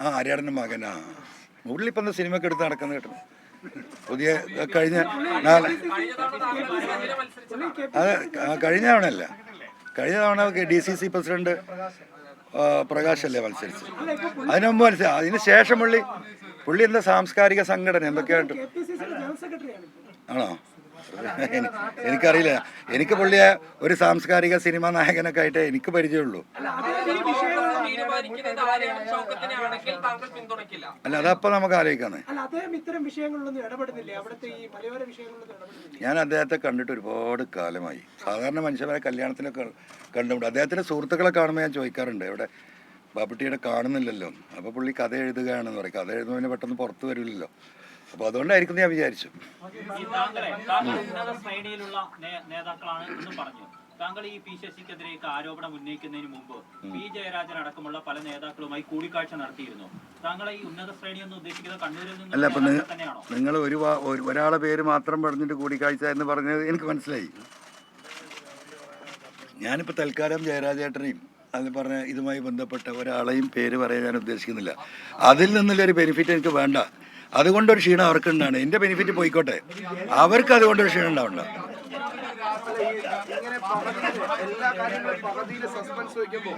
ആ ആര്യാടന്റെ മകനാ. ഉള്ളിപ്പന്ത സിനിമയ്ക്ക് എടുത്ത് നടക്കുന്ന കേട്ടോ. പുതിയ കഴിഞ്ഞ നാളെ. അത് കഴിഞ്ഞ കഴിഞ്ഞ തവണയല്ല. കഴിഞ്ഞ തവണ ഡി സി സി പ്രസിഡന്റ് പ്രകാശല്ലേ മത്സരിച്ചത്. അതിനു മുമ്പ് മത്സരം അതിന് ശേഷം പുള്ളി പുള്ളി എന്താ സാംസ്കാരിക സംഘടന എന്തൊക്കെയായിട്ട്? ആണോ? എനി- എനിക്കറിയില്ല. എനിക്ക് പുള്ളിയെ ഒരു സാംസ്കാരിക സിനിമാ നായകനൊക്കെ ആയിട്ടേ എനിക്ക് പരിചയമുള്ളൂ. തീരുമാനിക്കുന്നത് ആരെയാണ് ഷൗക്കത്തിനെ ആണെങ്കിൽ താങ്കൾ പിന്തുണയ്ക്കില്ല. അല്ല അതപ്പോ നമുക്ക് ആലോചിക്കാന്നേ. അല്ല അദ്ദേഹം ഇത്തരം വിഷയങ്ങളിലൊന്നും ഇടപെടുന്നില്ലേ? അവിടുത്തെ ഈ മലയോര വിഷയങ്ങളിലൊന്നും ഇടപെടുന്നില്ല? ഞാൻ അദ്ദേഹത്തെ കണ്ടിട്ട് ഒരുപാട് കാലമായി. സാധാരണ മനുഷ്യന്മാരെ കല്യാണത്തിനൊക്കെ കണ്ടുകൊണ്ട് അദ്ദേഹത്തിന്റെ സുഹൃത്തുക്കളെ കാണുമ്പോൾ ഞാൻ ചോദിക്കാറുണ്ട് ഇവിടെ ബാപ്പുട്ടിയുടെ കാണുന്നില്ലല്ലോ. അപ്പോൾ പുള്ളി കഥ എഴുതുകയാണെന്ന് പറയും. കഥ എഴുതുന്നതിന് പെട്ടെന്ന് പുറത്ത് വരില്ലല്ലോ. അപ്പോൾ അതുകൊണ്ടായിരിക്കും ഞാൻ വിചാരിച്ചു. നേതാക്കളാണ് എന്ന് പറഞ്ഞു. താങ്കൾ ഈ പി ശശിക്കെതിരെയൊക്കെ ആരോപണം ഉന്നയിക്കുന്നതിന് മുമ്പ് പി ജയരാജൻ അടക്കമുള്ള പല നേതാക്കളുമായി കൂടിക്കാഴ്ച നടത്തിയിരുന്നു. താങ്കളെ ഈ ഉന്നത ശ്രേണി എന്ന് ഉദ്ദേശിക്കുന്നത് കണ്ണൂരിൽ അല്ല നിന്ന് തന്നെയാണോ? നിങ്ങൾ ഒരു ഒരാളെ പേര് മാത്രം പറഞ്ഞിട്ട് കൂടിക്കാഴ്ച എന്ന് പറഞ്ഞത് എനിക്ക് മനസ്സിലായി. ഞാനിപ്പോൾ തൽക്കാലം ജയരാജേട്ടനെയും അത് പറഞ്ഞ ഇതുമായി ബന്ധപ്പെട്ട ഒരാളെയും പേര് പറയാൻ ഞാൻ ഉദ്ദേശിക്കുന്നില്ല. അതിൽ നിന്നുള്ള ഒരു ബെനിഫിറ്റ് എനിക്ക് വേണ്ട. അതുകൊണ്ടൊരു ക്ഷീണം അവർക്കുണ്ടാണ് എന്റെ ബെനിഫിറ്റ് പോയിക്കോട്ടെ. അവർക്ക് അതുകൊണ്ടൊരു ക്ഷീണം ഉണ്ടാവണ്ട. ഇങ്ങനെ എല്ലാ കാര്യങ്ങളും പകുതിയിൽ സസ്പെൻസ് വയ്ക്കുമ്പോ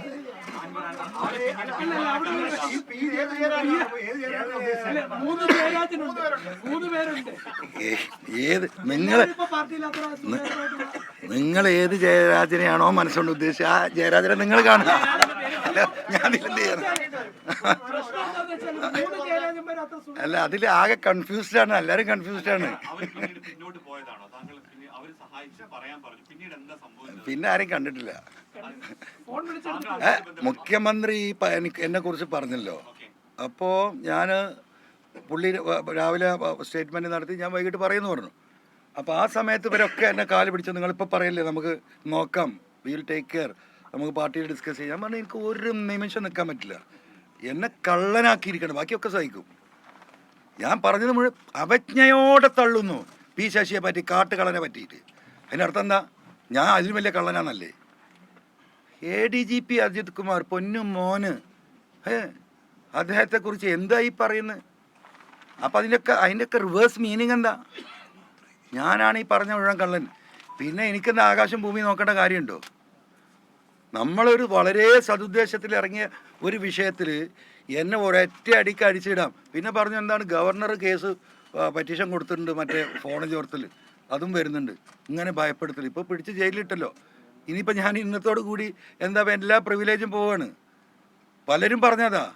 ഏത് നിങ്ങൾ നിങ്ങൾ ഏത് ജയരാജനെയാണോ മനസ്സുകൊണ്ട് ഉദ്ദേശിച്ചത്? ആ ജയരാജനെ നിങ്ങൾ കാണുക. ഞാൻ എന്ത് അല്ല അതിൽ ആകെ കൺഫ്യൂസ്ഡ് ആണ്. എല്ലാവരും കൺഫ്യൂസ്ഡ് ആണ്. പിന്നെ ആരും പറയാൻ പറഞ്ഞു. പിന്നീട് എന്താ സംഭവിച്ചത് പിന്നെ ആരെയും കണ്ടിട്ടില്ല. മുഖ്യമന്ത്രി എനിക്ക് എന്നെ കുറിച്ച് പറഞ്ഞല്ലോ. അപ്പോ ഞാൻ പുള്ളി രാവിലെ സ്റ്റേറ്റ്മെന്റ് നടത്തി ഞാൻ വൈകിട്ട് പറയുന്നു പറഞ്ഞു. അപ്പോൾ ആ സമയത്ത് ഇവരൊക്കെ എന്നെ കാൽ പിടിച്ചു നിങ്ങളിപ്പോൾ പറയല്ലേ നമുക്ക് നോക്കാം. വിൽ ടേക്ക് കെയർ നമുക്ക് പാർട്ടിയിൽ ഡിസ്കസ് ചെയ്യാം. പറഞ്ഞു എനിക്ക് ഒരു നിമിഷം നിൽക്കാൻ പറ്റില്ല. എന്നെ കള്ളനാക്കിയിരിക്കണം ബാക്കിയൊക്കെ സഹിക്കും. ഞാൻ പറഞ്ഞത് മുഴുവൻ അവജ്ഞയോടെ തള്ളുന്നു. പി ശശിയെ പറ്റി കാട്ടുകളനെ പറ്റിയിട്ട്. അതിനർത്ഥം എന്താ? ഞാൻ അതിലും വലിയ കള്ളനാന്നല്ലേ? A D G P Ajith Kumar പൊന്നും മോന്. അദ്ദേഹത്തെ അദ്ദേഹത്തെക്കുറിച്ച് എന്താ ഈ പറയുന്നത് അപ്പം അതിന്റെയൊക്കെ അതിന്റെയൊക്കെ റിവേഴ്സ് മീനിങ് എന്താ? ഞാനാണ് ഈ പറഞ്ഞ മുഴുവൻ കള്ളൻ. പിന്നെ എനിക്കെന്താ ആകാശം ഭൂമി നോക്കേണ്ട കാര്യമുണ്ടോ? നമ്മളൊരു വളരെ സതുദ്ദേശത്തിൽ ഇറങ്ങിയ ഒരു വിഷയത്തിൽ എന്നെ ഒരൊറ്റ അടിക്ക് അടിച്ചിടാം. പിന്നെ പറഞ്ഞു എന്താണ് ഗവർണർ കേസ് പറ്റീഷൻ കൊടുത്തിട്ടുണ്ട് മറ്റേ ഫോൺ ചോർത്തൽ അതും വരുന്നുണ്ട്. ഇങ്ങനെ ഭയപ്പെടുത്തൽ ഇപ്പോൾ പിടിച്ച് ജയിലിലിട്ടല്ലോ. ഇനിയിപ്പോൾ ഞാൻ ഇന്നത്തോടു കൂടി എന്താ എല്ലാ പ്രിവിലേജും പോവാണ്. പലരും പറഞ്ഞതാ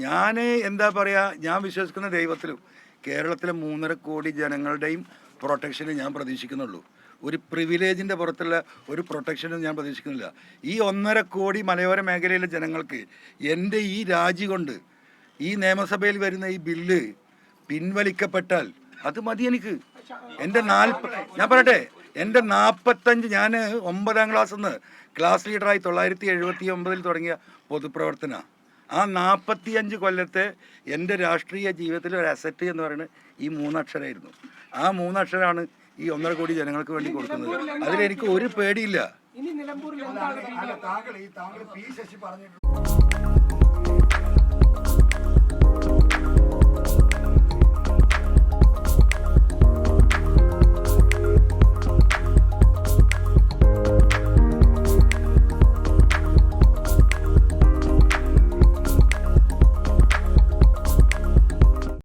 ഞാൻ എന്താ പറയുക ഞാൻ വിശ്വസിക്കുന്ന ദൈവത്തിലും കേരളത്തിലെ മൂന്നര കോടി ജനങ്ങളുടെയും പ്രൊട്ടക്ഷനെ ഞാൻ പ്രതീക്ഷിക്കുന്നുള്ളൂ. ഒരു പ്രിവിലേജിന്റെ പുറത്തുള്ള ഒരു പ്രൊട്ടക്ഷനും ഞാൻ പ്രതീക്ഷിക്കുന്നില്ല. ഈ ഒന്നര കോടി മലയോര മേഖലയിലെ ജനങ്ങൾക്ക് എന്റെ ഈ രാജി കൊണ്ട് ഈ നിയമസഭയിൽ വരുന്ന ഈ ബില്ല് പിൻവലിക്കപ്പെട്ടാൽ അത് മതി എനിക്ക്. എന്റെ നാൽപ്പ ഞാൻ പറയട്ടെ എന്റെ നാൽപ്പത്തഞ്ച് ഞാൻ ഒമ്പതാം ക്ലാസ്സിൽ നിന്ന് ക്ലാസ് ലീഡറായി തൊള്ളായിരത്തി എഴുപത്തി ഒമ്പതിൽ തുടങ്ങിയ പൊതുപ്രവർത്തന. ആ നാൽപ്പത്തിയഞ്ച് കൊല്ലത്തെ എന്റെ രാഷ്ട്രീയ ജീവിതത്തിലെ ഒരു അസറ്റ് എന്ന് പറയുന്നത് ഈ മൂന്നക്ഷരമായിരുന്നു ആ മൂന്നക്ഷരമാണ് ഈ ഒന്നര കോടി ജനങ്ങൾക്ക് വേണ്ടി കൊടുക്കുന്നത്. അതിലെനിക്ക് ഒരു പേടിയില്ല. ഇനി നിലമ്പൂരിൽ എന്താണ്? താങ്കൾ ഈ താങ്കൾ പി ശശി പറഞ്ഞിട്ടുണ്ട്.